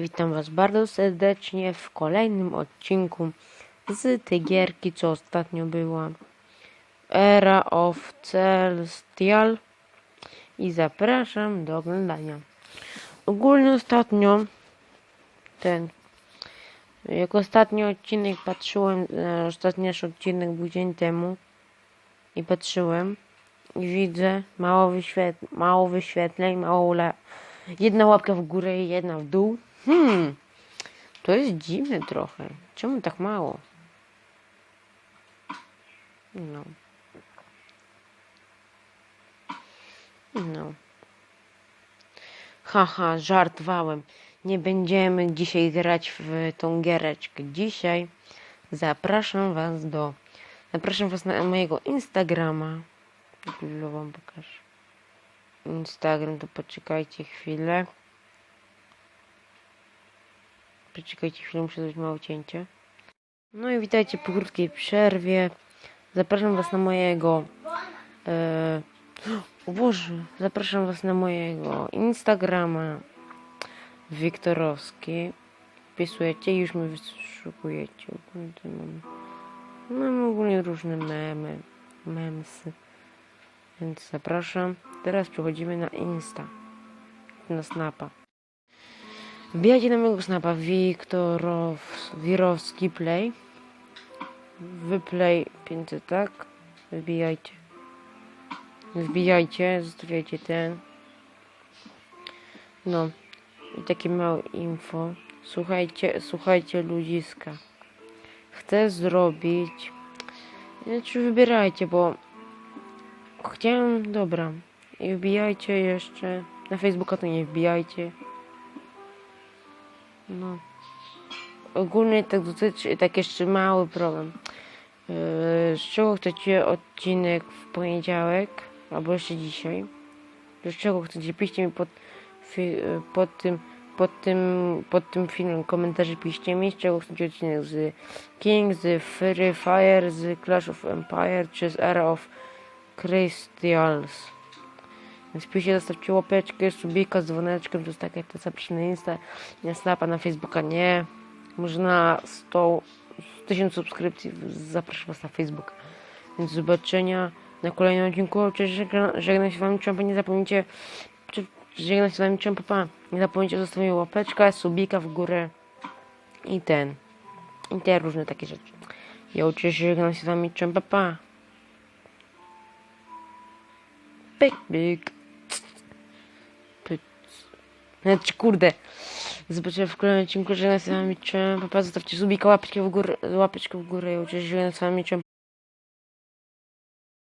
Witam Was bardzo serdecznie w kolejnym odcinku z tej gierki, co ostatnio była. Era of Celestial i zapraszam do oglądania. Ogólnie ostatnio ten jak ostatni odcinek patrzyłem, e, ostatni nasz odcinek był dzień temu i patrzyłem i widzę mało, wyświet mało wyświetleń, mało jedna łapka w górę i jedna w dół. Hmm, to jest dziwne trochę. Czemu tak mało? No. No. Haha, żartowałem. Nie będziemy dzisiaj grać w tą giereczkę. Dzisiaj zapraszam Was do. Zapraszam Was na mojego Instagrama. Chwilę Wam pokażę. Instagram, to poczekajcie chwilę. Poczekajcie chwilę, muszę zrobić małe cięcie. No i witajcie po krótkiej przerwie. Zapraszam Was na mojego. E, o Boże, zapraszam Was na mojego Instagrama Wiktorowski. Wpisujecie i już mnie wyszukujecie. Mam, mam ogólnie różne memy, memsy. Więc zapraszam. Teraz przechodzimy na Insta. Na Snapa. Wbijajcie na mojego Snapa Wiktorow, Wirowski Play. Wyplay 500, tak? Wbijajcie. Wbijajcie, zostawiajcie ten. No. I takie małe info. Słuchajcie, słuchajcie ludziska. Chcę zrobić. Znaczy wybierajcie, bo chciałem. Dobra. I wbijajcie jeszcze. Na Facebooka to nie wbijajcie. No. Ogólnie tak dotyczy, tak jeszcze mały problem. Yy, z czego chcecie odcinek w poniedziałek? Albo jeszcze dzisiaj? Z czego chcecie? Piszcie mi pod, fi, pod tym pod tym, pod tym filmem komentarze piszcie mi, z czego chcecie odcinek z King, z Free Fire, z Clash of Empire, czy z Era of Crystals. Więc piszcie, zostawcie łapeczkę, subika z dzwoneczkiem, to jest taka to zapraszam na Insta, na Snapa, na Facebooka nie. Może na 100, 1000 subskrypcji zapraszam was na Facebooka. Więc do zobaczenia na kolejnym odcinku. Cześć, żegna- żegnam się wami, członkowie, nie zapomnijcie żegnam się z wami, człon, papa. Nie zapomnijcie o zostawieniu łapeczka, subika w górę i ten. I te różne takie rzeczy. Ja uczę się, żegnam się z wami, człon, papa. Pyk, pyk. Pyk. Znaczy, kurde. Zobaczyłem w kolejnym odcinku, żegnam się z wami, człon, papa. Zostawcie subika, łapeczkę w górę, łapeczkę w górę. Ja uczę się, z wami, człon,